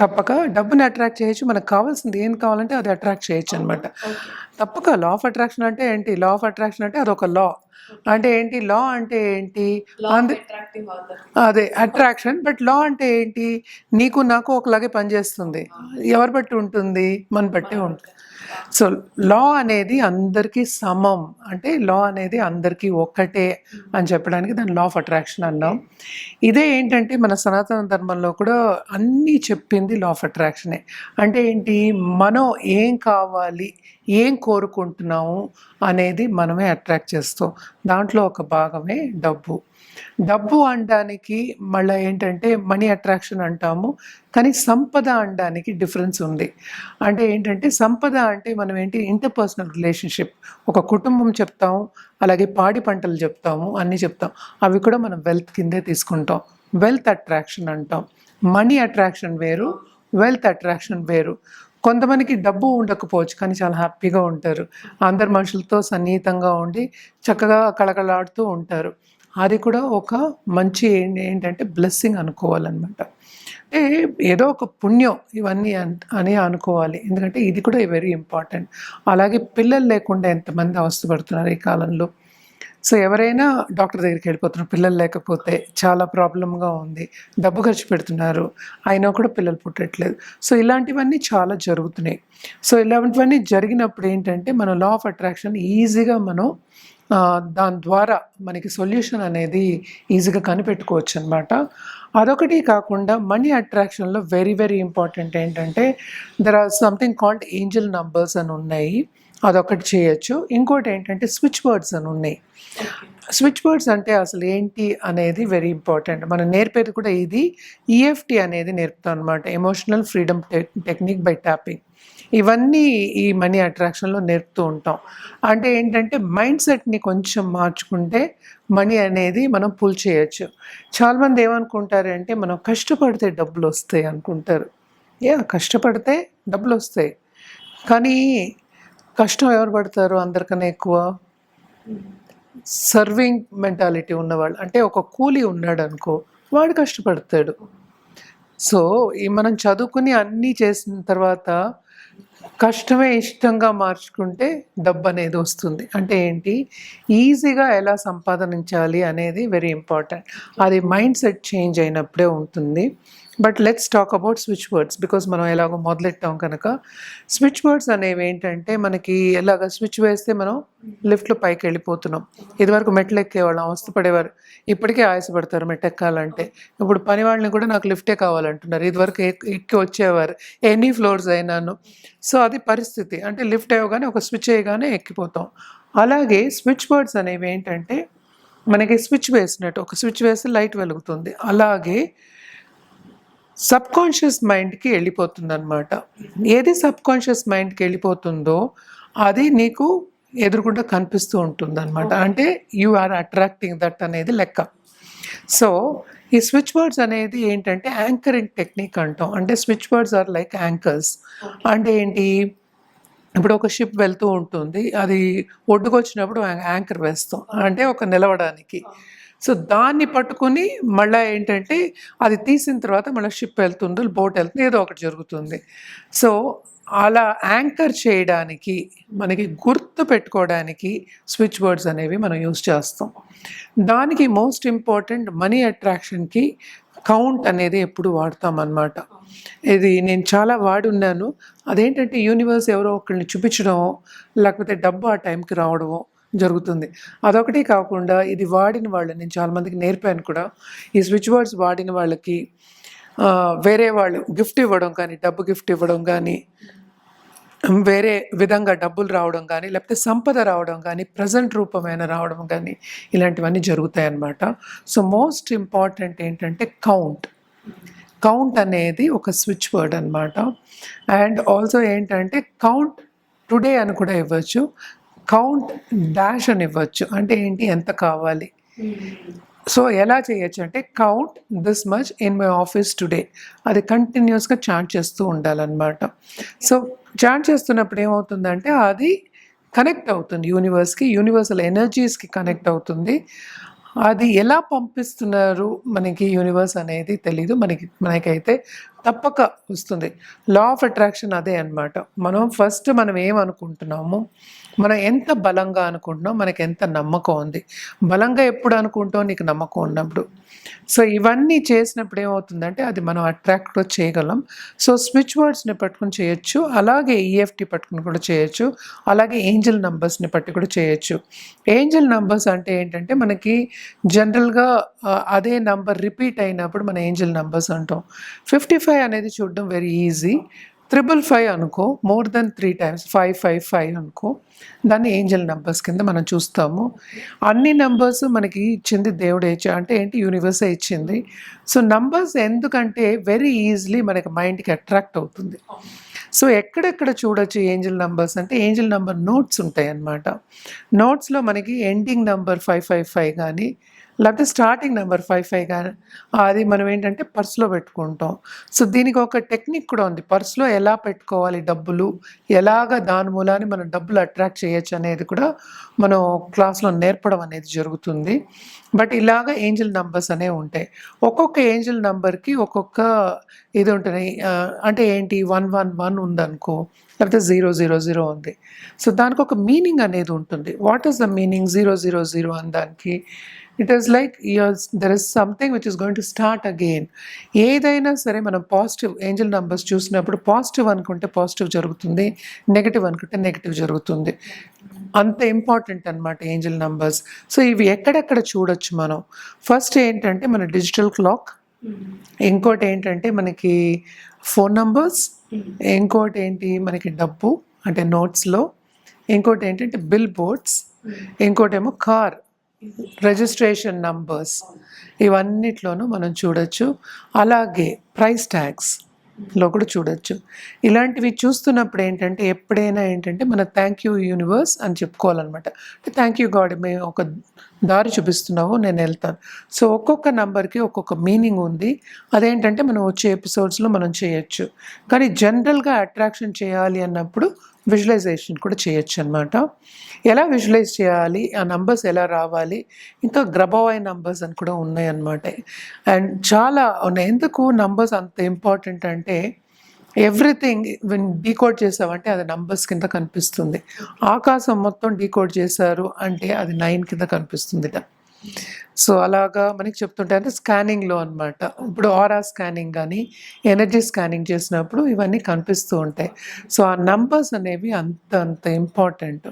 తప్పక డబ్బుని అట్రాక్ట్ చేయొచ్చు. మనకు కావాల్సింది ఏం కావాలంటే అది అట్రాక్ట్ చేయొచ్చు అనమాట తప్పక లా ఆఫ్ అట్రాక్షన్ అంటే ఏంటి? లా ఆఫ్ అట్రాక్షన్ అంటే అదొక లా అంటే ఏంటి? లా అంటే ఏంటి? అంద- అదే అట్రాక్షన్ బట్ లా అంటే ఏంటి? నీకు నాకు ఒకలాగే పనిచేస్తుంది. ఎవరు బట్టి ఉంటుంది? మన బట్టే. ఉంటుంది. సో లా అనేది అందరికీ సమం. అంటే లా అనేది అందరికీ ఒక్కటే అని చెప్పడానికి దాన్ని లా ఆఫ్ అట్రాక్షన్ అన్నాం. ఇదే ఏంటంటే మన సనాతన ధర్మంలో కూడా అన్నీ చెప్పింది లా ఆఫ్ అట్రాక్షనే అంటే ఏంటి? మనం ఏం కావాలి? ఏం కోరుకుంటున్నాము? అనేది మనమే అట్రాక్ట్ చేస్తాం. దాంట్లో ఒక భాగమే డబ్బు. డబ్బు అనడానికి మళ్ళీ ఏంటంటే మనీ అట్రాక్షన్ అంటాము కానీ సంపద అనడానికి డిఫరెన్స్ ఉంది. అంటే ఏంటంటే సంపద అంటే మనం ఏంటి ఇంటర్పర్సనల్ రిలేషన్షిప్. ఒక కుటుంబం చెప్తాము అలాగే పాడి పంటలు చెప్తాము అన్నీ చెప్తాం. అవి కూడా మనం వెల్త్ కిందే తీసుకుంటాం. వెల్త్ అట్రాక్షన్ అంటాం. మనీ అట్రాక్షన్ వేరు వెల్త్ అట్రాక్షన్ వేరు. కొంతమందికి డబ్బు ఉండకపోవచ్చు కానీ చాలా హ్యాపీగా ఉంటారు. అందరు మనుషులతో సన్నిహితంగా ఉండి చక్కగా కళకళలాడుతూ ఉంటారు. అది కూడా ఒక మంచి ఏంటంటే బ్లెస్సింగ్ అనుకోవాలన్నమాట. అంటే ఏదో ఒక పుణ్యం ఇవన్నీ అని అనుకోవాలి. ఎందుకంటే ఇది కూడా వెరీ ఇంపార్టెంట్ అలాగే పిల్లలు లేకుండా ఎంతమంది అవస్థపడుతున్నారు ఈ కాలంలో. సో ఎవరైనా డాక్టర్ దగ్గరికి వెళ్ళిపోతున్నారు పిల్లలు లేకపోతే చాలా ప్రాబ్లంగా ఉంది డబ్బు ఖర్చు పెడుతున్నారు అయినా కూడా పిల్లలు పుట్టట్లేదు. సో ఇలాంటివన్నీ చాలా జరుగుతున్నాయి. సో ఇలాంటివన్నీ జరిగినప్పుడు ఏంటంటే మనం లా ఆఫ్ అట్రాక్షన్ ఈజీగా మనం దాని ద్వారా మనకి సొల్యూషన్ అనేది ఈజీగా కనిపెట్టుకోవచ్చు అనమాట అదొకటి కాకుండా మనీ అట్రాక్షన్లో వెరీ వెరీ ఇంపార్టెంట్ ఏంటంటే there are something called angel numbers అని ఉన్నాయి. అదొకటి చేయొచ్చు. ఇంకోటి ఏంటంటే స్విచ్ వర్డ్స్ అని ఉన్నాయి. స్విచ్ వర్డ్స్ అంటే అసలు ఏంటి అనేది వెరీ ఇంపార్టెంట్ మనం నేర్పేది కూడా ఇది. ఈఎఫ్టి అనేది నేర్పుతాం అనమాట emotional freedom technique by tapping ఇవన్నీ ఈ మనీ అట్రాక్షన్లో నేర్పుతూ ఉంటాం. అంటే ఏంటంటే మైండ్ సెట్ని కొంచెం మార్చుకుంటే మనీ అనేది మనం పుల్ చేయొచ్చు. చాలామంది ఏమనుకుంటారంటే మనం కష్టపడితే డబ్బులు వస్తాయి అనుకుంటారు. ఏ కష్టపడితే డబ్బులు వస్తాయి. కానీ కష్టం ఎవరు పడతారు అందరికన్నా ఎక్కువ? సర్వింగ్ మెంటాలిటీ ఉన్నవాళ్ళు. అంటే ఒక కూలీ ఉన్నాడు అనుకో వాడు కష్టపడతాడు. సో ఈ మనం చదువుకుని అన్నీ చేసిన తర్వాత కష్టమే ఇష్టంగా మార్చుకుంటే డబ్బు అనేది వస్తుంది. అంటే ఏంటి? ఈజీగా ఎలా సంపాదించాలి అనేది వెరీ ఇంపార్టెంట్ అది మైండ్ సెట్ చేంజ్ అయినప్పుడే ఉంటుంది. But let's talk about switch words because మనం ఎలాగో మొదలెట్టాం కనుక. స్విచ్ వర్డ్స్ అనేవి ఏంటంటే మనకి ఎలాగ స్విచ్ వేస్తే మనం లిఫ్ట్లో పైకి వెళ్ళిపోతున్నాం. ఇదివరకు మెట్లు ఎక్కేవాళ్ళం అవస్థపడేవారు. ఇప్పటికే ఆయాసపడతారు మెట్టు ఎక్కాలంటే. ఇప్పుడు పని వాళ్ళని కూడా నాకు లిఫ్టే కావాలంటున్నారు. ఇదివరకు ఎక్కి వచ్చేవారు. ఎనీ ఫ్లోర్స్ అయినాను. సో అది పరిస్థితి. అంటే లిఫ్ట్ అయ్యగానే ఒక స్విచ్ అయ్యగానే ఎక్కిపోతాం. అలాగే స్విచ్ వర్డ్స్ అనేవి ఏంటంటే మనకి స్విచ్ వేసినట్టు ఒక స్విచ్ వేస్తే లైట్ వెలుగుతుంది. అలాగే సబ్ కాన్షియస్ మైండ్కి వెళ్ళిపోతుంది అనమాట ఏది సబ్ కాన్షియస్ మైండ్కి వెళ్ళిపోతుందో అది నీకు ఎదురుకుండా కనిపిస్తూ ఉంటుంది అనమాట అంటే యు ఆర్ అట్రాక్టింగ్ దట్ అనేది లెక్క. సో ఈ స్విచ్ వర్డ్స్ అనేది ఏంటంటే యాంకరింగ్ టెక్నిక్ అంటాం. అంటే switch words are like anchors. అంటే ఏంటి? ఇప్పుడు ఒక షిప్ వెళ్తూ ఉంటుంది. అది ఒడ్డుకు వచ్చినప్పుడు యాంకర్ వేస్తాం. అంటే ఒక నిలవడానికి. సో దాన్ని పట్టుకొని మళ్ళీ ఏంటంటే అది తీసిన తర్వాత మళ్ళీ షిప్ వెళ్తుంది బోట్ వెళ్తుంది ఏదో ఒకటి జరుగుతుంది. సో అలా యాంకర్ చేయడానికి మనకి గుర్తు పెట్టుకోవడానికి స్విచ్ వర్డ్స్ అనేవి మనం యూజ్ చేస్తాం. దానికి మోస్ట్ ఇంపార్టెంట్ మనీ అట్రాక్షన్కి కౌంట్ అనేది ఎప్పుడు వాడతాం అన్నమాట. ఇది నేను చాలా వాడున్నాను. అదేంటంటే యూనివర్స్ ఎవరో ఒకరిని చూపించడమో లేకపోతే డబ్బు ఆ టైంకి రావడమో జరుగుతుంది. అదొకటి కాకుండా ఇది వాడిన వాళ్ళు నేను చాలామందికి నేర్పాను కూడా ఈ స్విచ్ వర్డ్స్ వాడిన వాళ్ళకి వేరే వాళ్ళు గిఫ్ట్ ఇవ్వడం కానీ డబ్బు గిఫ్ట్ ఇవ్వడం కానీ వేరే విధంగా డబ్బులు రావడం కానీ లేకపోతే సంపద రావడం కానీ ప్రజెంట్ రూపమైన రావడం కానీ ఇలాంటివన్నీ జరుగుతాయి అన్నమాట సో మోస్ట్ ఇంపార్టెంట్ ఏంటంటే కౌంట్ కౌంట్ అనేది ఒక స్విచ్ వర్డ్ అనమాట అండ్ ఆల్సో ఏంటంటే కౌంట్ టుడే అని కూడా ఇవ్వచ్చు. కౌంట్ డాష్ అని ఇవ్వచ్చు అంటే ఏంటి? ఎంత కావాలి? సో ఎలా చేయొచ్చు అంటే count this much in my office today అది కంటిన్యూస్గా చాట్ చేస్తూ ఉండాలన్నమాట. సో చాట్ చేస్తున్నప్పుడు ఏమవుతుందంటే అది కనెక్ట్ అవుతుంది యూనివర్స్కి యూనివర్సల్ ఎనర్జీస్కి కనెక్ట్ అవుతుంది. అది ఎలా పంపిస్తున్నారు మనకి యూనివర్స్ అనేది తెలీదు. మనకి మనకైతే తప్పక వస్తుంది. లా ఆఫ్ అట్రాక్షన్ అదే అన్నమాట. మనం ఫస్ట్ మనం ఏమనుకుంటున్నాము మనం ఎంత బలంగా అనుకుంటున్నాం మనకి ఎంత నమ్మకం ఉంది. బలంగా ఎప్పుడు అనుకుంటాం నీకు నమ్మకం ఉన్నప్పుడు. సో ఇవన్నీ చేసినప్పుడు ఏమవుతుందంటే అది మనం అట్రాక్ట్ చేయగలం. సో స్విచ్ వర్డ్స్ని పట్టుకుని చేయొచ్చు. అలాగే ఈఎఫ్టీ పట్టుకుని కూడా చేయొచ్చు. అలాగే ఏంజల్ నంబర్స్ని పట్టి కూడా చేయొచ్చు. ఏంజల్ నంబర్స్ అంటే ఏంటంటే మనకి జనరల్గా అదే నంబర్ రిపీట్ అయినప్పుడు మన ఏంజల్ నంబర్స్ అంటాం. ఫిఫ్టీ ఫైవ్ అనేది చూడడం వెరీ ఈజీ త్రిబుల్ ఫైవ్ అనుకో more than three times five five five అనుకో దాన్ని ఏంజల్ నెంబర్స్ కింద మనం చూస్తాము. అన్ని నెంబర్స్ మనకి ఇచ్చింది దేవుడే ఇచ్చా అంటే ఏంటి? యూనివర్సే ఇచ్చింది. సో నంబర్స్ ఎందుకంటే వెరీ ఈజీలీ మనకి మైండ్కి అట్రాక్ట్ అవుతుంది. సో ఎక్కడెక్కడ చూడొచ్చు ఏంజల్ నంబర్స్ అంటే ఏంజల్ నంబర్ నోట్స్ ఉంటాయి అన్నమాట నోట్స్లో మనకి ending number five five five కానీ లేకపోతే స్టార్టింగ్ నెంబర్ ఫైవ్ ఫైవ్ కానీ అది మనం ఏంటంటే పర్స్లో పెట్టుకుంటాం. సో దీనికి ఒక టెక్నిక్ కూడా ఉంది. పర్స్లో ఎలా పెట్టుకోవాలి డబ్బులు? ఎలాగ దాని మూలాన్ని మనం డబ్బులు అట్రాక్ట్ చేయొచ్చు అనేది కూడా మనం క్లాస్లో నేర్పడం అనేది జరుగుతుంది. బట్ ఇలాగ ఏంజిల్ నంబర్స్ అనేవి ఉంటాయి. ఒక్కొక్క ఏంజిల్ నంబర్కి ఒక్కొక్క ఇది ఉంటుంది. అంటే ఏంటి? వన్ వన్ వన్ ఉందనుకో లేకపోతే జీరో జీరో జీరో ఉంది. సో దానికి ఒక మీనింగ్ అనేది ఉంటుంది. What is the meaning zero zero zero అని దానికి it is like you're there is something which is going to start again ఏదైనా సరే మనం పాజిటివ్ ఏంజల్ నంబర్స్ చూసినప్పుడు పాజిటివ్ అనుకుంటే పాజిటివ్ జరుగుతుంది నెగిటివ్ అనుకుంటే నెగిటివ్ జరుగుతుంది. అంత ఇంపార్టెంట్ అనమాట ఏంజల్ నంబర్స్ సో ఇవి ఎక్కడెక్కడ చూడొచ్చు మనం? ఫస్ట్ ఏంటంటే మన డిజిటల్ క్లాక్ ఇంకోటి ఏంటంటే మనకి ఫోన్ నంబర్స్ ఇంకోటి ఏంటి? మనకి డబ్బు అంటే నోట్స్లో ఇంకోటి ఏంటంటే బిల్ బోర్డ్స్ ఇంకోటేమో కార్ రిజిస్ట్రేషన్ నంబర్స్ ఇవన్నిట్లోనూ మనం చూడొచ్చు. అలాగే ప్రైస్ ట్యాగ్స్లో కూడా చూడొచ్చు. ఇలాంటివి చూస్తున్నప్పుడు ఏంటంటే ఎప్పుడైనా ఏంటంటే మన థ్యాంక్ యూ యూనివర్స్ అని చెప్పుకోవాలన్నమాట. అంటే థ్యాంక్ యూ గాడ్ మేము ఒక దారి చూపిస్తున్నావు నేను వెళ్తాను. సో ఒక్కొక్క నంబర్కి ఒక్కొక్క మీనింగ్ ఉంది. అదేంటంటే మనం వచ్చే ఎపిసోడ్స్లో మనం చేయొచ్చు. కానీ జనరల్గా అట్రాక్షన్ చేయాలి అన్నప్పుడు విజువలైజేషన్ కూడా చేయొచ్చు అనమాట ఎలా విజువలైజ్ చేయాలి? ఆ నంబర్స్ ఎలా రావాలి? ఇంకా గ్రబవాయ్ నంబర్స్ అని కూడా ఉన్నాయన్నమాట. అండ్ చాలా ఎందుకు నంబర్స్ అంత ఇంపార్టెంట్ అంటే ఎవ్రీథింగ్ విన్ డీకోడ్ చేసావంటే అది నంబర్స్ కింద కనిపిస్తుంది. ఆకాశం మొత్తం డీకోడ్ చేశారు అంటే అది నైన్ కింద కనిపిస్తుంది సో అలాగా మనకి చెప్తుంటే అంటే స్కానింగ్లో అనమాట ఇప్పుడు ఆరా స్కానింగ్ కానీ ఎనర్జీ స్కానింగ్ చేసినప్పుడు ఇవన్నీ కనిపిస్తూ ఉంటాయి. సో ఆ నంబర్స్ అనేవి అంత అంత ఇంపార్టెంట్.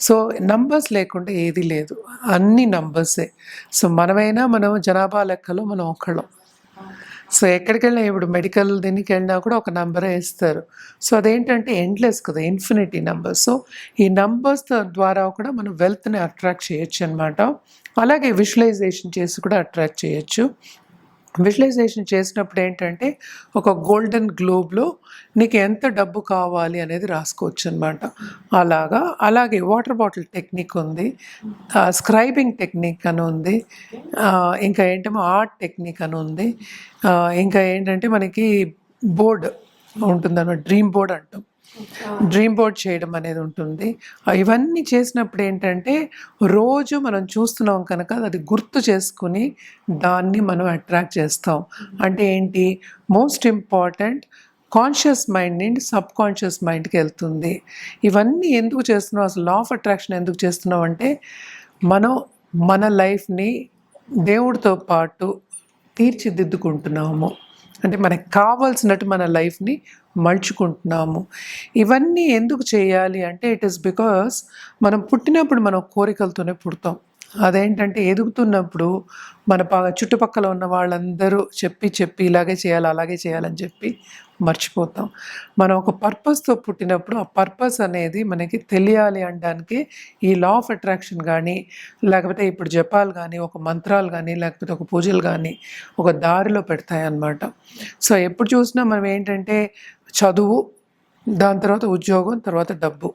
సో నంబర్స్ లేకుండా ఏది లేదు. అన్ని నంబర్సే. సో మనమైనా మనం జనాభా లెక్కలో మనం ఒకళ్ళం. సో ఎక్కడికి వెళ్ళినా ఇప్పుడు మెడికల్ దీనికి వెళ్ళినా కూడా ఒక నంబరే ఇస్తారు. సో అదేంటంటే ఎండ్లెస్ కదా ఇన్ఫినిటీ నెంబర్ సో ఈ నంబర్స్ ద్వారా కూడా మనం వెల్త్ని అట్రాక్ట్ చేయొచ్చు అనమాట అలాగే విజువలైజేషన్ చేసి కూడా అట్రాక్ట్ చేయొచ్చు. విజువలైజేషన్ చేసినప్పుడు ఏంటంటే ఒక గోల్డెన్ గ్లోబ్లో నీకు ఎంత డబ్బు కావాలి అనేది రాసుకోవచ్చు అనమాట అలాగా. అలాగే వాటర్ బాటిల్ టెక్నిక్ ఉంది. స్క్రైబింగ్ టెక్నిక్ అని ఉంది. ఇంకా ఏంటంటే ఆర్ట్ టెక్నిక్ అని ఉంది. ఇంకా ఏంటంటే మనకి బోర్డ్ ఉంటుందన్నమాట డ్రీమ్ బోర్డ్ అంటాం. డ్రీమ్ బోర్డ్ చేయడం అనేది ఉంటుంది. ఇవన్నీ చేసినప్పుడు ఏంటంటే రోజు మనం చూస్తున్నాం కనుక అది గుర్తు చేసుకుని దాన్ని మనం అట్రాక్ట్ చేస్తాం. అంటే ఏంటి? మోస్ట్ ఇంపార్టెంట్ కాన్షియస్ మైండ్ నుండి సబ్ కాన్షియస్ మైండ్కి వెళ్తుంది. ఇవన్నీ ఎందుకు చేస్తున్నాం అసలు లా ఆఫ్ అట్రాక్షన్ ఎందుకు చేస్తున్నాం అంటే మనం మన లైఫ్ని దేవుడితో పాటు తీర్చిదిద్దుకుంటున్నాము. అంటే మనకు కావాల్సినట్టు మన లైఫ్ని మలుచుకుంటున్నాము. ఇవన్నీ ఎందుకు చేయాలి అంటే ఇట్ ఈస్ బికాస్ మనం పుట్టినప్పుడు మనం కోరికలతోనే పుడతాం. అదేంటంటే ఎదుగుతున్నప్పుడు మన చుట్టుపక్కల ఉన్న వాళ్ళందరూ చెప్పి చెప్పి ఇలాగే చేయాలి అలాగే చేయాలని చెప్పి మర్చిపోతాం. మనం ఒక పర్పస్తో పుట్టినప్పుడు ఆ పర్పస్ అనేది మనకి తెలియాలి అనడానికి ఈ లా ఆఫ్ అట్రాక్షన్ కానీ లేకపోతే ఇప్పుడు జపాలు కానీ ఒక మంత్రాలు కానీ లేకపోతే ఒక పూజలు కానీ ఒక దారిలో పెడతాయి అన్నమాట సో ఎప్పుడు చూసినా మనం ఏంటంటే చదువు దాని తర్వాత ఉద్యోగం తర్వాత డబ్బు.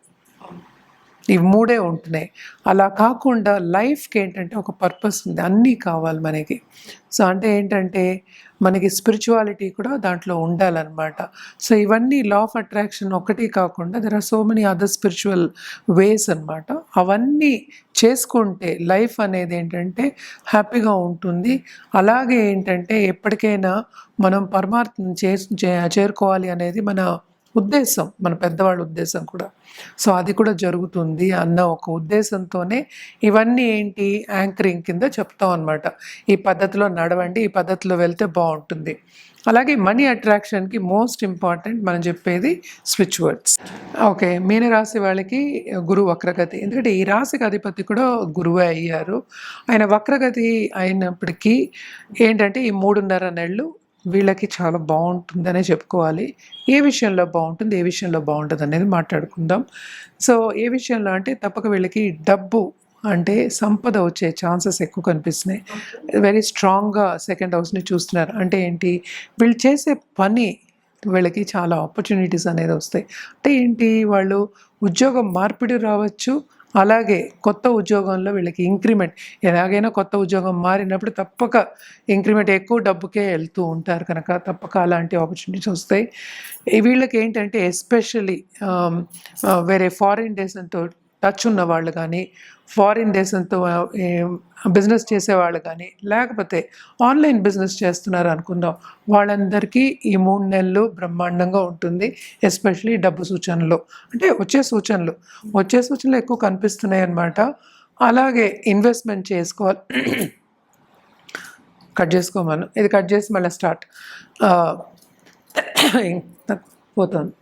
ఇవి మూడే ఉంటున్నాయి. అలా కాకుండా లైఫ్కి ఏంటంటే ఒక పర్పస్ ఉంది. అన్నీ కావాలి మనకి. సో అంటే ఏంటంటే మనకి స్పిరిచువాలిటీ కూడా దాంట్లో ఉండాలన్నమాట. సో ఇవన్నీ లా ఆఫ్ అట్రాక్షన్ ఒకటి కాకుండా there are so many other spiritual ways అన్నమాట. అవన్నీ చేసుకుంటే లైఫ్ అనేది ఏంటంటే హ్యాపీగా ఉంటుంది. అలాగే ఏంటంటే ఎప్పటికైనా మనం పరమార్థం చే- చేరుకోవాలి అనేది మన ఉద్దేశం మన పెద్దవాళ్ళ ఉద్దేశం కూడా. సో అది కూడా జరుగుతుంది అన్న ఒక ఉద్దేశంతోనే ఇవన్నీ ఏంటి యాంకరింగ్ కింద చెప్తాం అనమాట ఈ పద్ధతిలో నడవండి ఈ పద్ధతిలో వెళ్తే బాగుంటుంది. అలాగే మనీ అట్రాక్షన్కి మోస్ట్ ఇంపార్టెంట్ మనం చెప్పేది స్విచ్ వర్డ్స్. ఓకే మీనరాశి వాళ్ళకి గురు వక్రగతి. ఎందుకంటే ఈ రాశికి అధిపతి కూడా గురువే అయ్యారు. ఆయన వక్రగతి అయినప్పటికీ ఏంటంటే ఈ మూడున్నర నెలలు వీళ్ళకి చాలా బాగుంటుందనే చెప్పుకోవాలి. ఏ విషయంలో బాగుంటుంది ఏ విషయంలో బాగుంటుంది అనేది మాట్లాడుకుందాం. సో ఏ విషయంలో అంటే తప్పక వీళ్ళకి డబ్బు అంటే సంపద వచ్చే ఛాన్సెస్ ఎక్కువ కనిపిస్తున్నాయి. వెరీ స్ట్రాంగ్గా సెకండ్ హౌస్ని చూస్తున్నారు. అంటే ఏంటి? వీళ్ళు చేసే పని వీళ్ళకి చాలా ఆపర్చునిటీస్ అనేది వస్తాయి. అంటే ఏంటి? వాళ్ళు ఉద్యోగం మార్పిడి రావచ్చు అలాగే కొత్త ఉద్యోగంలో వీళ్ళకి ఇంక్రిమెంట్ ఎలాగైనా కొత్త ఉద్యోగం మారినప్పుడు తప్పక ఇంక్రిమెంట్ ఎక్కువ డబ్బుకే వెళ్తూ ఉంటారు కనుక తప్పక అలాంటి ఆపర్చునిటీస్ వస్తాయి. వీళ్ళకి ఏంటంటే ఎస్పెషల్లీ వేరే ఫారిన్ దేశంతో టచ్ ఉన్న వాళ్ళు కానీ ఫారిన్ దేశంతో బిజినెస్ చేసేవాళ్ళు కానీ లేకపోతే ఆన్లైన్ బిజినెస్ చేస్తున్నారు అనుకుందాం. వాళ్ళందరికీ ఈ మూడు నెలలు బ్రహ్మాండంగా ఉంటుంది ఎస్పెషలీ డబ్బు సూచనలు. అంటే వచ్చే సూచనలు. వచ్చే సూచనలు ఎక్కువ కనిపిస్తున్నాయి అన్నమాట. అలాగే ఇన్వెస్ట్మెంట్ చేసుకోవాలి. కట్ చేసుకోమను. ఇది కట్ చేసి మళ్ళీ స్టార్ట్. పోతుంది.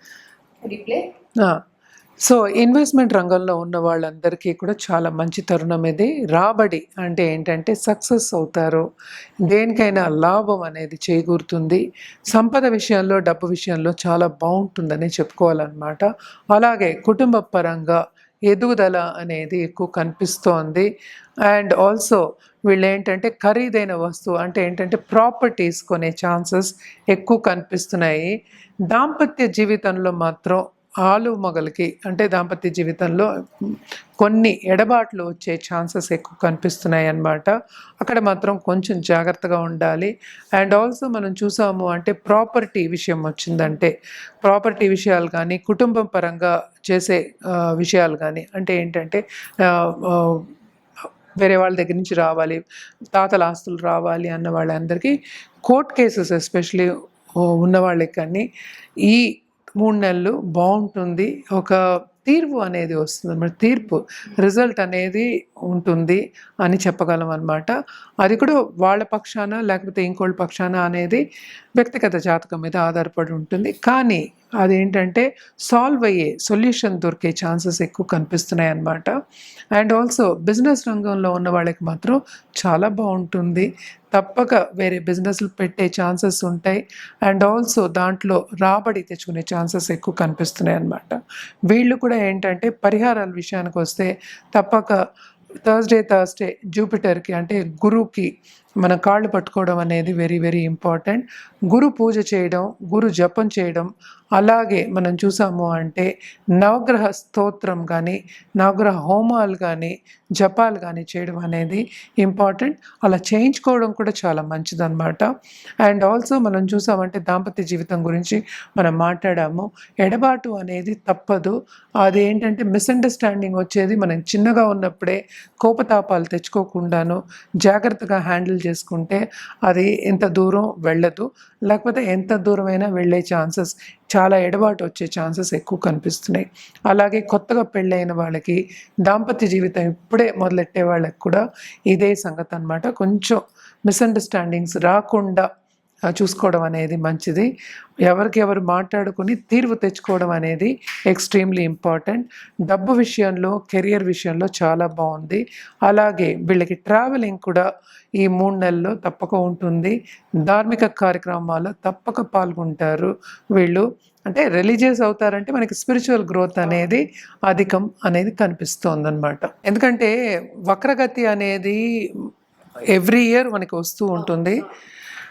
సో ఇన్వెస్ట్మెంట్ రంగంలో ఉన్న వాళ్ళందరికీ కూడా చాలా మంచి తరుణం ఇది. రాబడి అంటే ఏంటంటే సక్సెస్ అవుతారు. దేనికైనా లాభం అనేది చేకూరుతుంది. సంపద విషయంలో డబ్బు విషయంలో చాలా బాగుంటుందని చెప్పుకోవాలన్నమాట. అలాగే కుటుంబ పరంగా ఎదుగుదల అనేది ఎక్కువ కనిపిస్తోంది. అండ్ ఆల్సో వీళ్ళు ఏంటంటే ఖరీదైన వస్తువు అంటే ఏంటంటే ప్రాపర్టీస్ కొనే ఛాన్సెస్ ఎక్కువ కనిపిస్తున్నాయి. దాంపత్య జీవితంలో మాత్రం ఆలు మొగలకి అంటే దాంపత్య జీవితంలో కొన్ని ఎడబాట్లు వచ్చే ఛాన్సెస్ ఎక్కువ కనిపిస్తున్నాయి అన్నమాట అక్కడ మాత్రం కొంచెం జాగ్రత్తగా ఉండాలి. అండ్ ఆల్సో మనం చూసాము అంటే ప్రాపర్టీ విషయం వచ్చిందంటే ప్రాపర్టీ విషయాలు కానీ కుటుంబం పరంగా చేసే విషయాలు కానీ అంటే ఏంటంటే వేరే వాళ్ళ దగ్గర నుంచి రావాలి తాతల ఆస్తులు రావాలి అన్న వాళ్ళందరికీ కోర్ట్ కేసెస్ ఎస్పెషలీ ఉన్న వాళ్ళకి కానీ ఈ మూడు నెలలు బాగుంటుంది. ఒక తీర్పు అనేది వస్తుంది అనమాట. తీర్పు రిజల్ట్ అనేది ఉంటుంది అని చెప్పగలం అనమాట. అది కూడా వాళ్ళ పక్షాన లేకపోతే ఇంకోళ్ళ పక్షాన అనేది వ్యక్తిగత జాతకం మీద ఆధారపడి ఉంటుంది. కానీ అదేంటంటే సాల్వ్ అయ్యే సొల్యూషన్ దొరికే ఛాన్సెస్ ఎక్కువ కనిపిస్తున్నాయి అన్నమాట. అండ్ ఆల్సో బిజినెస్ రంగంలో ఉన్న వాళ్ళకి మాత్రం చాలా బాగుంటుంది. తప్పక వేరే బిజినెస్లు పెట్టే ఛాన్సెస్ ఉంటాయి. అండ్ ఆల్సో దాంట్లో రాబడి తెచ్చుకునే ఛాన్సెస్ ఎక్కువ కనిపిస్తున్నాయి అన్నమాట. వీళ్ళు కూడా ఏంటంటే పరిహారాల విషయానికి వస్తే తప్పక థర్స్డే థర్స్డే జూపిటర్కి అంటే గురువుకి మన కాళ్ళు పట్టుకోవడం అనేది వెరీ వెరీ ఇంపార్టెంట్ గురు పూజ చేయడం గురు జపం చేయడం అలాగే మనం చూసాము అంటే నవగ్రహ స్తోత్రం కానీ నవగ్రహ హోమాలు కానీ జపాలు కానీ చేయడం అనేది ఇంపార్టెంట్ అలా చేయించుకోవడం కూడా చాలా మంచిదన్నమాట. అండ్ ఆల్సో మనం చూసామంటే దాంపత్య జీవితం గురించి మనం మాట్లాడాము. ఎడబాటు అనేది తప్పదు. అది ఏంటంటే మిస్అండర్స్టాండింగ్ వచ్చేది. మనం చిన్నగా ఉన్నప్పుడే కోపతాపాలు తెచ్చుకోకుండాను జాగ్రత్తగా హ్యాండిల్ చేసుకుంటే అది ఎంత దూరం వెళ్ళదు. లేకపోతే ఎంత దూరమైనా వెళ్ళే ఛాన్సెస్ చాలా ఎడబాటు వచ్చే ఛాన్సెస్ ఎక్కువ కనిపిస్తున్నాయి. అలాగే కొత్తగా పెళ్ళైన వాళ్ళకి దాంపత్య జీవితం ఇప్పుడే మొదలెట్టే వాళ్ళకి కూడా ఇదే సంగతి అన్నమాట కొంచెం మిస్అండర్స్టాండింగ్స్ రాకుండా చూసుకోవడం అనేది మంచిది. ఎవరికి ఎవరు మాట్లాడుకుని తీర్పు తెచ్చుకోవడం అనేది ఎక్స్ట్రీమ్లీ ఇంపార్టెంట్. డబ్బు విషయంలో కెరియర్ విషయంలో చాలా బాగుంది. అలాగే వీళ్ళకి ట్రావెలింగ్ కూడా ఈ మూడు నెలల్లో తప్పక ఉంటుంది. ధార్మిక కార్యక్రమాల్లో తప్పక పాల్గొంటారు వీళ్ళు. అంటే రిలీజియస్ అవుతారంటే మనకి స్పిరిచువల్ గ్రోత్ అనేది అధికం అనేది కనిపిస్తోంది అనమాట ఎందుకంటే వక్రగతి అనేది ఎవ్రీ ఇయర్ మనకి వస్తూ ఉంటుంది.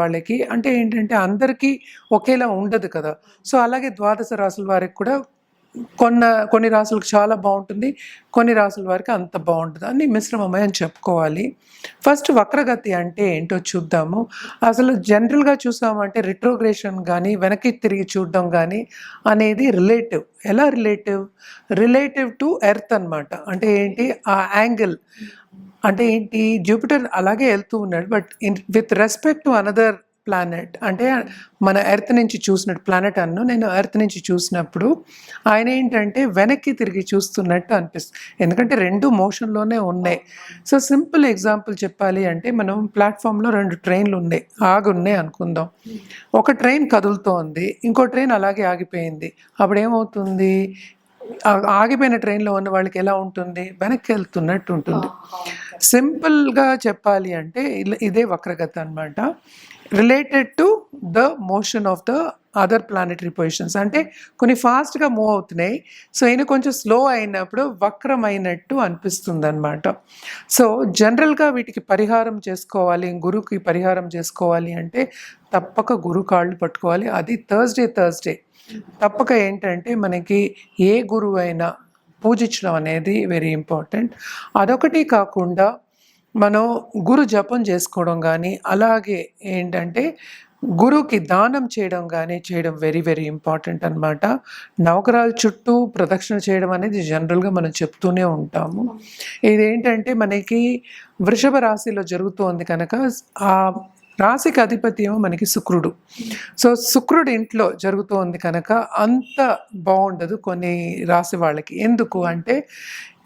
వాళ్ళకి అంటే ఏంటంటే అందరికీ ఒకేలా ఉండదు కదా. సో అలాగే ద్వాదశ రాసుల వారికి కూడా కొన్న కొన్ని రాసులకు చాలా బాగుంటుంది కొన్ని రాసుల వారికి అంత బాగుంటుంది అని మిశ్రమమే అని చెప్పుకోవాలి. ఫస్ట్ వక్రగతి అంటే ఏంటో చూద్దాము. అసలు జనరల్గా చూసామంటే రిట్రోగ్రేషన్ కానీ వెనక్కి తిరిగి చూడడం కానీ అనేది రిలేటివ్. ఎలా రిలేటివ్? రిలేటివ్ టు ఎర్త్ అన్నమాట. అంటే ఏంటి? ఆ యాంగిల్. అంటే ఏంటి? జూపిటర్ అలాగే వెళ్తూ ఉన్నాడు. But in with respect to another planet అంటే మన ఎర్త్ నుంచి చూసినట్టు ప్లానెట్ అన్ను నేను ఎర్త్ నుంచి చూసినప్పుడు ఆయన ఏంటంటే వెనక్కి తిరిగి చూస్తున్నట్టు అనిపిస్తుంది. ఎందుకంటే రెండు మోషన్లోనే ఉన్నాయి. సో సింపుల్ ఎగ్జాంపుల్ చెప్పాలి అంటే మనం ప్లాట్ఫామ్లో రెండు ట్రైన్లు ఉన్నాయి. ఆగి ఉన్నాయి అనుకుందాం. ఒక ట్రైన్ కదులుతోంది. ఇంకో ట్రైన్ అలాగే ఆగిపోయింది. అప్పుడు ఏమవుతుంది ఆగిపోయిన ట్రైన్లో ఉన్న వాళ్ళకి ఎలా ఉంటుంది? వెనక్కి వెళ్తున్నట్టు ఉంటుంది. సింపుల్గా చెప్పాలి అంటే ఇలా- ఇదే వక్రగత అనమాట related to the motion of the other planetary positions. అంటే కొన్ని ఫాస్ట్గా మూవ్ అవుతున్నాయి. సో ఈయన కొంచెం స్లో అయినప్పుడు వక్రమైనట్టు అనిపిస్తుంది అనమాట సో జనరల్గా వీటికి పరిహారం చేసుకోవాలి గురువుకి పరిహారం చేసుకోవాలి అంటే తప్పక గురు కాళ్ళు పట్టుకోవాలి. అది థర్స్డే థర్స్డే. తప్పక ఏంటంటే మనకి ఏ గురువు అయినా పూజించడం అనేది వెరీ ఇంపార్టెంట్ అదొకటి కాకుండా మనం గురు జపం చేసుకోవడం కానీ అలాగే ఏంటంటే గురువుకి దానం చేయడం కానీ చేయడం వెరీ వెరీ ఇంపార్టెంట్ అన్నమాట. నవగ్రహాల చుట్టూ ప్రదక్షిణ చేయడం అనేది జనరల్గా మనం చెప్తూనే ఉంటాము. ఇదేంటంటే మనకి వృషభ రాశిలో జరుగుతోంది కనుక ఆ రాశికి అధిపతి ఏమో మనకి శుక్రుడు. సో శుక్రుడు ఇంట్లో జరుగుతోంది కనుక అంత బాగుండదు కొన్ని రాశి వాళ్ళకి. ఎందుకు అంటే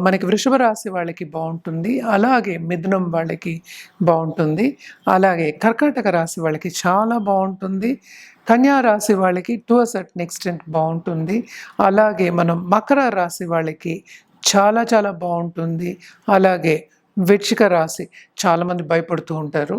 మనకి వృషభ రాశి వాళ్ళకి బాగుంటుంది. అలాగే మిథునం వాళ్ళకి బాగుంటుంది. అలాగే కర్కాటక రాశి వాళ్ళకి చాలా బాగుంటుంది. కన్యా రాశి వాళ్ళకి టు అ సర్టన్ ఎక్స్టెంట్ బాగుంటుంది. అలాగే మనం మకర రాశి వాళ్ళకి చాలా చాలా బాగుంటుంది. అలాగే వృచ్చిక రాశి చాలామంది భయపడుతూ ఉంటారు.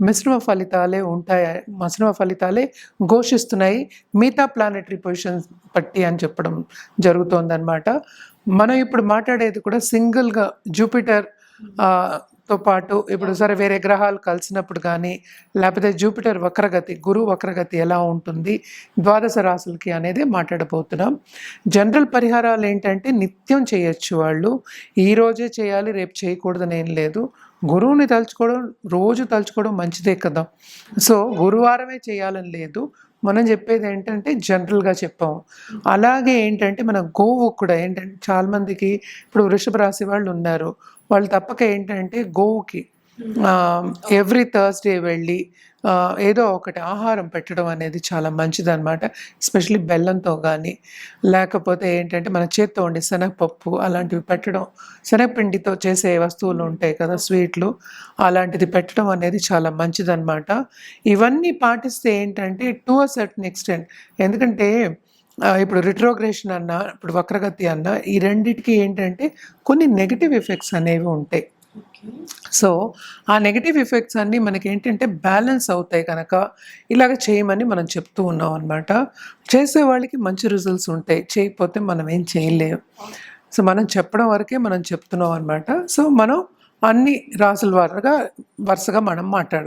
మిశ్రమ ఫలితాలే ఉంటాయి మిశ్రమ ఫలితాలే ఘోషిస్తున్నాయి. మిగతా ప్లానెటరీ పొజిషన్స్ పట్టి అని చెప్పడం జరుగుతోందనమాట మనం ఇప్పుడు మాట్లాడేది కూడా సింగిల్గా జూపిటర్ తో పాటు ఇప్పుడు సరే వేరే గ్రహాలు కలిసినప్పుడు కానీ లేకపోతే జూపిటర్ వక్రగతి గురు వక్రగతి ఎలా ఉంటుంది ద్వాదశ రాశులకి అనేది మాట్లాడబోతున్నాం. జనరల్ పరిహారాలు ఏంటంటే నిత్యం చేయొచ్చు వాళ్ళు. ఈరోజే చేయాలి రేపు చేయకూడదని ఏం లేదు. గురువుని తలుచుకోవడం రోజు తలుచుకోవడం మంచిదే కదా. సో గురువారమే చేయాలని లేదు. మనం చెప్పేది ఏంటంటే జనరల్గా చెప్పాము. అలాగే ఏంటంటే మన గోవు కూడా ఏంటంటే చాలామందికి ఇప్పుడు వృషభ రాశి వాళ్ళు ఉన్నారు. వాళ్ళు తప్పక ఏంటంటే గోవుకి ఎవ్రీ థర్స్డే వెళ్ళి ఏదో ఒకటి ఆహారం పెట్టడం అనేది చాలా మంచిదన్నమాట. ఎస్పెషలీ బెల్లంతో కానీ లేకపోతే ఏంటంటే మన చేత్తో ఉండే శనగపప్పు అలాంటివి పెట్టడం శనగపిండితో చేసే వస్తువులు ఉంటాయి కదా స్వీట్లు అలాంటిది పెట్టడం అనేది చాలా మంచిదన్నమాట. ఇవన్నీ పాటిస్తే ఏంటంటే టు అ సర్టన్ ఎక్స్టెంట్ ఎందుకంటే ఇప్పుడు రిట్రోగ్రేషన్ అన్న ఇప్పుడు వక్రగతి అన్న ఈ రెండిటికి ఏంటంటే కొన్ని నెగిటివ్ ఎఫెక్ట్స్ అనేవి ఉంటాయి. సో ఆ నెగిటివ్ ఎఫెక్ట్స్ అన్నీ మనకి ఏంటంటే బ్యాలెన్స్ అవుతాయి కనుక ఇలాగ చేయమని మనం చెప్తూ ఉన్నాం అనమాట చేసే వాళ్ళకి మంచి రిజల్ట్స్ ఉంటాయి. చేయకపోతే మనం ఏం చేయలేము సో మనం చెప్పడం వరకే మనం చెప్తున్నాం అనమాట సో మనం అన్ని రాసుల వారుగా వరుసగా మనం మాట్లాడదాం